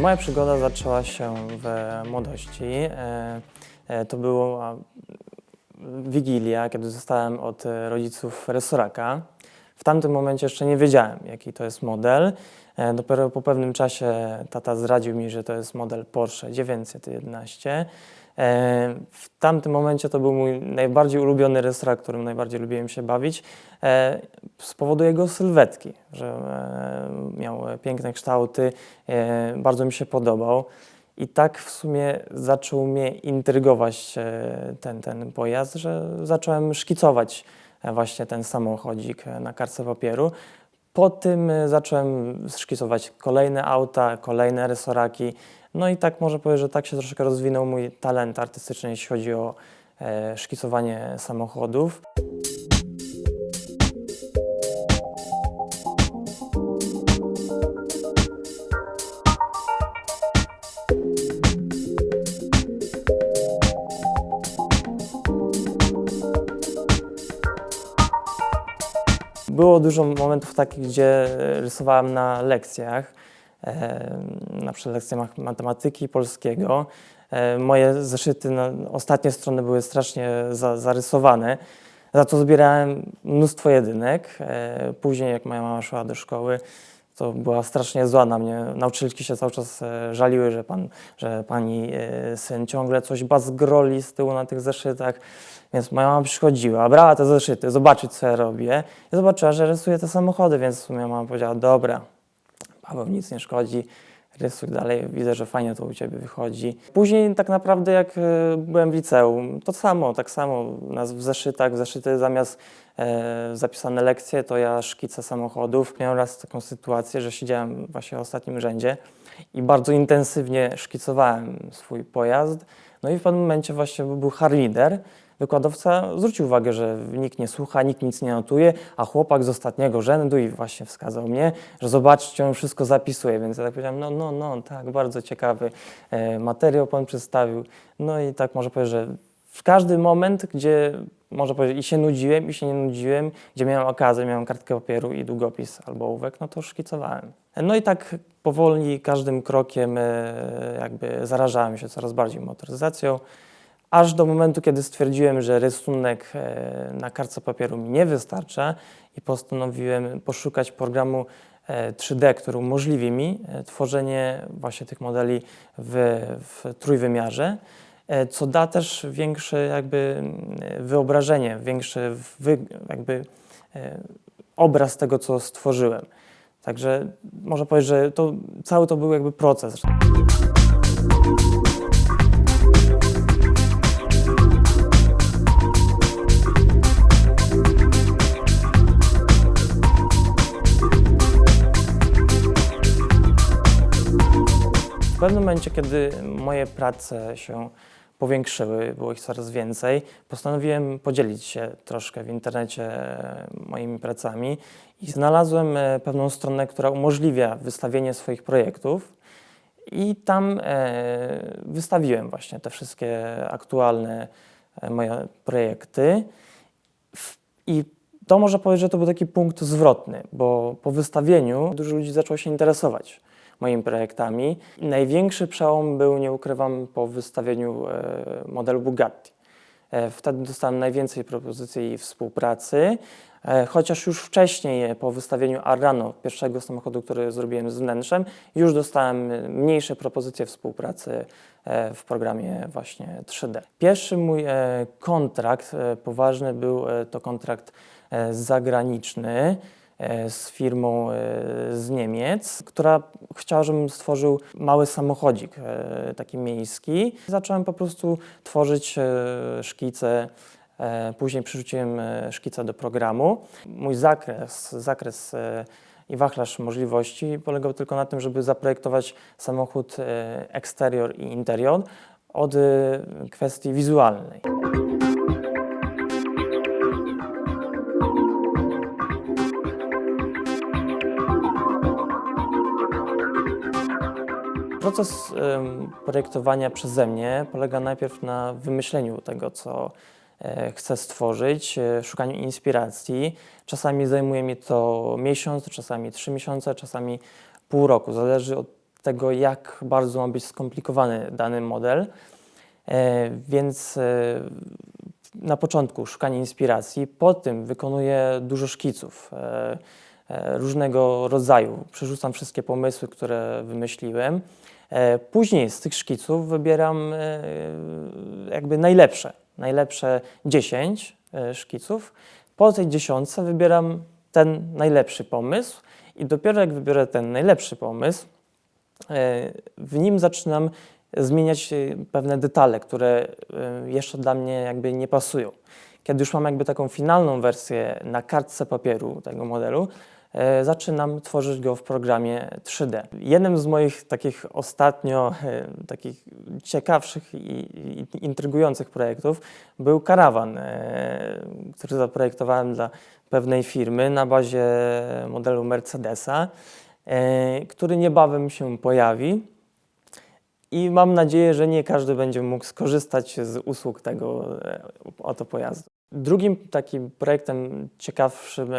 Moja przygoda zaczęła się w młodości. E, e, To była Wigilia, kiedy zostałem od rodziców resoraka. W tamtym momencie jeszcze nie wiedziałem, jaki to jest model. E, Dopiero po pewnym czasie tata zdradził mi, że to jest model Porsche 911. E, W tamtym momencie to był mój najbardziej ulubiony resorak, którym najbardziej lubiłem się bawić, e, z powodu jego sylwetki, że miał piękne kształty, bardzo mi się podobał. I tak w sumie zaczął mnie intrygować ten, ten pojazd, że zacząłem szkicować właśnie ten samochodzik na kartce papieru. Po tym e, zacząłem szkicować kolejne auta, kolejne resoraki. No i tak może powiedzieć, że tak się troszkę rozwinął mój talent artystyczny, jeśli chodzi o e, szkicowanie samochodów. Było dużo momentów takich, gdzie rysowałem na lekcjach, e, na przykład lekcjach matematyki polskiego. E, moje zeszyty, no, ostatnie strony były strasznie za, zarysowane. Za to zbierałem mnóstwo jedynek. E, później, jak moja mama szła do szkoły, to była strasznie zła na mnie. Nauczycielki się cały czas e, żaliły, że, pan, że pani e, syn ciągle coś bazgroli z tyłu na tych zeszytach. Więc moja mama przychodziła, brała te zeszyty, zobaczyć co ja robię i zobaczyła, że rysuję te samochody, więc moja mama powiedziała, dobra, Paweł, nic nie szkodzi, rysuj dalej, widzę, że fajnie to u Ciebie wychodzi. Później tak naprawdę jak e, byłem w liceum, to samo, tak samo, nas w zeszytach, w zeszyty zamiast zapisane lekcje, to ja szkice samochodów. Miałem raz taką sytuację, że siedziałem właśnie w ostatnim rzędzie i bardzo intensywnie szkicowałem swój pojazd. No i w pewnym momencie właśnie był harlider. Wykładowca zwrócił uwagę, że nikt nie słucha, nikt nic nie notuje, a chłopak z ostatniego rzędu i właśnie wskazał mnie, że zobaczcie, on wszystko zapisuje. Więc ja tak powiedziałem, no, no, no, tak, bardzo ciekawy e, materiał pan przedstawił. No i tak może powiedzieć, że w każdy moment, gdzie może powiedzieć i się nudziłem, i się nie nudziłem, gdzie miałem okazję, miałem kartkę papieru i długopis albo ołówek, no to szkicowałem. No i tak powoli, każdym krokiem e, jakby zarażałem się coraz bardziej motoryzacją, aż do momentu, kiedy stwierdziłem, że rysunek e, na kartce papieru mi nie wystarcza i postanowiłem poszukać programu e, 3D, który umożliwi mi e, tworzenie właśnie tych modeli w, w trójwymiarze, e, co da też większe jakby wyobrażenie, większy wy, jakby e, obraz tego, co stworzyłem. Także można powiedzieć, że to, cały to był jakby proces. W pewnym momencie, kiedy moje prace się powiększyły, było ich coraz więcej, postanowiłem podzielić się troszkę w internecie e, moimi pracami i znalazłem e, pewną stronę, która umożliwia wystawienie swoich projektów. I tam e, wystawiłem właśnie te wszystkie aktualne moje projekty. I to można powiedzieć, że to był taki punkt zwrotny, bo po wystawieniu dużo ludzi zaczęło się interesować moimi projektami. Największy przełom był, nie ukrywam, po wystawieniu e, modelu Bugatti. E, Wtedy dostałem najwięcej propozycji współpracy, e, chociaż już wcześniej, po wystawieniu Arrano, pierwszego samochodu, który zrobiłem z wnętrzem, już dostałem mniejsze propozycje współpracy w programie właśnie 3D. Pierwszy mój kontrakt poważny był to kontrakt zagraniczny z firmą e, z Niemiec, która chciała, żebym stworzył mały samochodzik, e, taki miejski. Zacząłem po prostu tworzyć e, szkice. e, Później przerzuciłem e, szkice do programu. Mój zakres, zakres e, i wachlarz możliwości polegał tylko na tym, żeby zaprojektować samochód e, eksterior i interior od e, kwestii wizualnej. Proces projektowania przeze mnie polega najpierw na wymyśleniu tego, co e, chcę stworzyć, e, szukaniu inspiracji. Czasami zajmuje mi to miesiąc, czasami trzy miesiące, czasami pół roku. Zależy od tego, jak bardzo ma być skomplikowany dany model. E, Więc na początku szukanie inspiracji, po tym wykonuję dużo szkiców różnego rodzaju. Przerzucam wszystkie pomysły, które wymyśliłem. E, Później z tych szkiców wybieram e, jakby najlepsze, najlepsze 10 e, szkiców. Po tej dziesiątce wybieram ten najlepszy pomysł i dopiero jak wybiorę ten najlepszy pomysł, w nim zaczynam zmieniać pewne detale, które jeszcze dla mnie jakby nie pasują. Kiedy już mam jakby taką finalną wersję na kartce papieru tego modelu, zaczynam tworzyć go w programie 3D. Jednym z moich takich ostatnio e, takich ciekawszych i, intrygujących projektów był karawan, e, który zaprojektowałem dla pewnej firmy na bazie modelu Mercedesa, e, który niebawem się pojawi. I mam nadzieję, że nie każdy będzie mógł skorzystać z usług tego e, oto pojazdu. Drugim takim projektem ciekawszym,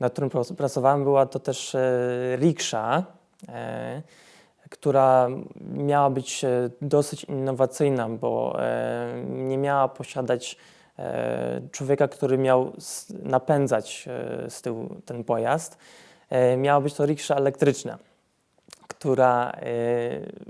nad którym pracowałem, była to też e, riksza, e, która miała być e, dosyć innowacyjna, bo nie miała posiadać człowieka, który miał napędzać z tyłu ten pojazd. Miała być to riksza elektryczna która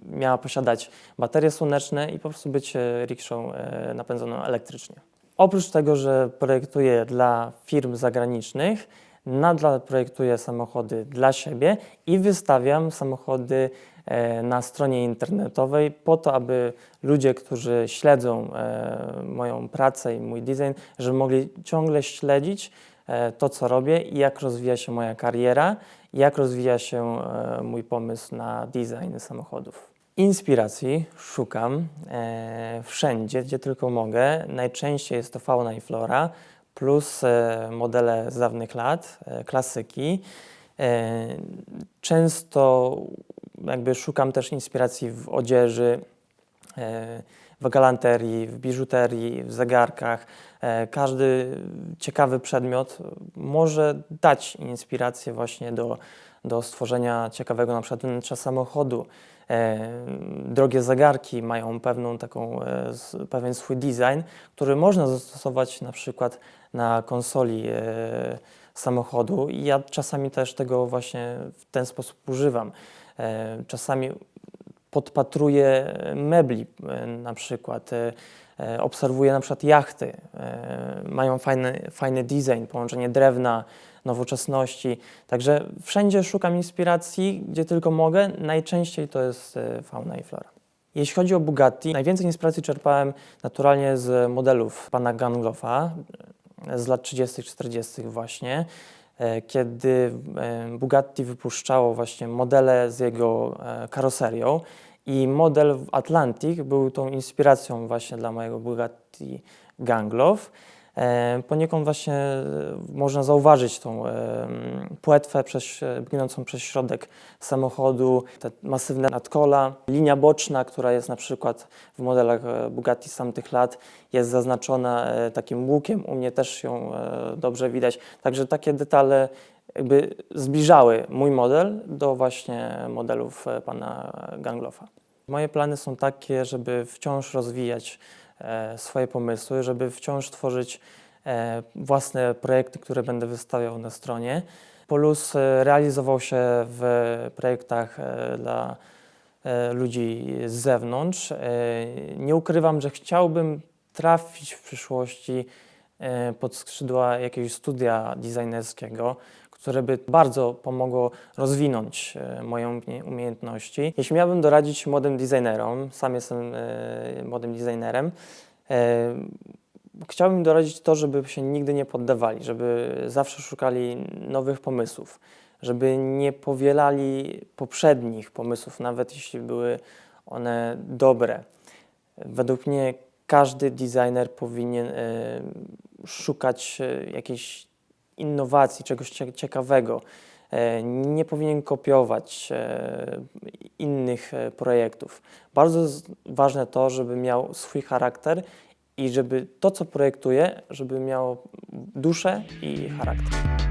miała posiadać baterie słoneczne i po prostu być rikszą napędzoną elektrycznie. Oprócz tego, że projektuję dla firm zagranicznych, nadal projektuję samochody dla siebie i wystawiam samochody e, na stronie internetowej po to, aby ludzie, którzy śledzą e, moją pracę i mój design, żeby mogli ciągle śledzić e, to, co robię i jak rozwija się moja kariera, jak rozwija się mój pomysł na design samochodów. Inspiracji szukam wszędzie, gdzie tylko mogę. Najczęściej jest to fauna i flora, plus e, modele z dawnych lat, e, klasyki. E, często jakby szukam też inspiracji w odzieży, w galanterii, w biżuterii, w zegarkach. Każdy ciekawy przedmiot może dać inspirację właśnie do, do stworzenia ciekawego na przykład wnętrza samochodu. E, Drogie zegarki mają pewną taką, e, pewien swój design, który można zastosować na przykład na konsoli e, samochodu i ja czasami też tego właśnie w ten sposób używam. Czasami podpatruję mebli na przykład, obserwuję na przykład jachty, mają fajny, fajny design, połączenie drewna, nowoczesności, także wszędzie szukam inspiracji, gdzie tylko mogę, najczęściej to jest e, fauna i flora. Jeśli chodzi o Bugatti, najwięcej inspiracji czerpałem naturalnie z modelów pana Ganglofa e, z lat 30., 40. właśnie, e, kiedy Bugatti wypuszczało właśnie modele z jego karoserią i model Atlantic był tą inspiracją właśnie dla mojego Bugatti Ganglof. E, Poniekąd właśnie e, można zauważyć tą e, płetwę przez, e, gnącą przez środek samochodu, te masywne nadkola, linia boczna, która jest na przykład w modelach Bugatti z tamtych lat, jest zaznaczona takim łukiem, u mnie też ją dobrze widać. Także takie detale jakby zbliżały mój model do właśnie modelów pana Ganglofa. Moje plany są takie, żeby wciąż rozwijać swoje pomysły, żeby wciąż tworzyć e, własne projekty, które będę wystawiał na stronie. Plus e, realizował się w projektach e, dla e, ludzi z zewnątrz. E, Nie ukrywam, że chciałbym trafić w przyszłości e, pod skrzydła jakiegoś studia designerskiego, które by bardzo pomogło rozwinąć e, umie- umiejętności. Jeśli miałbym doradzić młodym designerom, sam jestem e, młodym designerem, e, chciałbym doradzić to, żeby się nigdy nie poddawali, żeby zawsze szukali nowych pomysłów, żeby nie powielali poprzednich pomysłów, nawet jeśli były one dobre. Według mnie każdy designer powinien szukać jakiejś innowacji, czegoś cie- ciekawego. E, Nie powinien kopiować e, innych e, projektów. Bardzo ważne to, żeby miał swój charakter i żeby to, co projektuje, żeby miało duszę i charakter.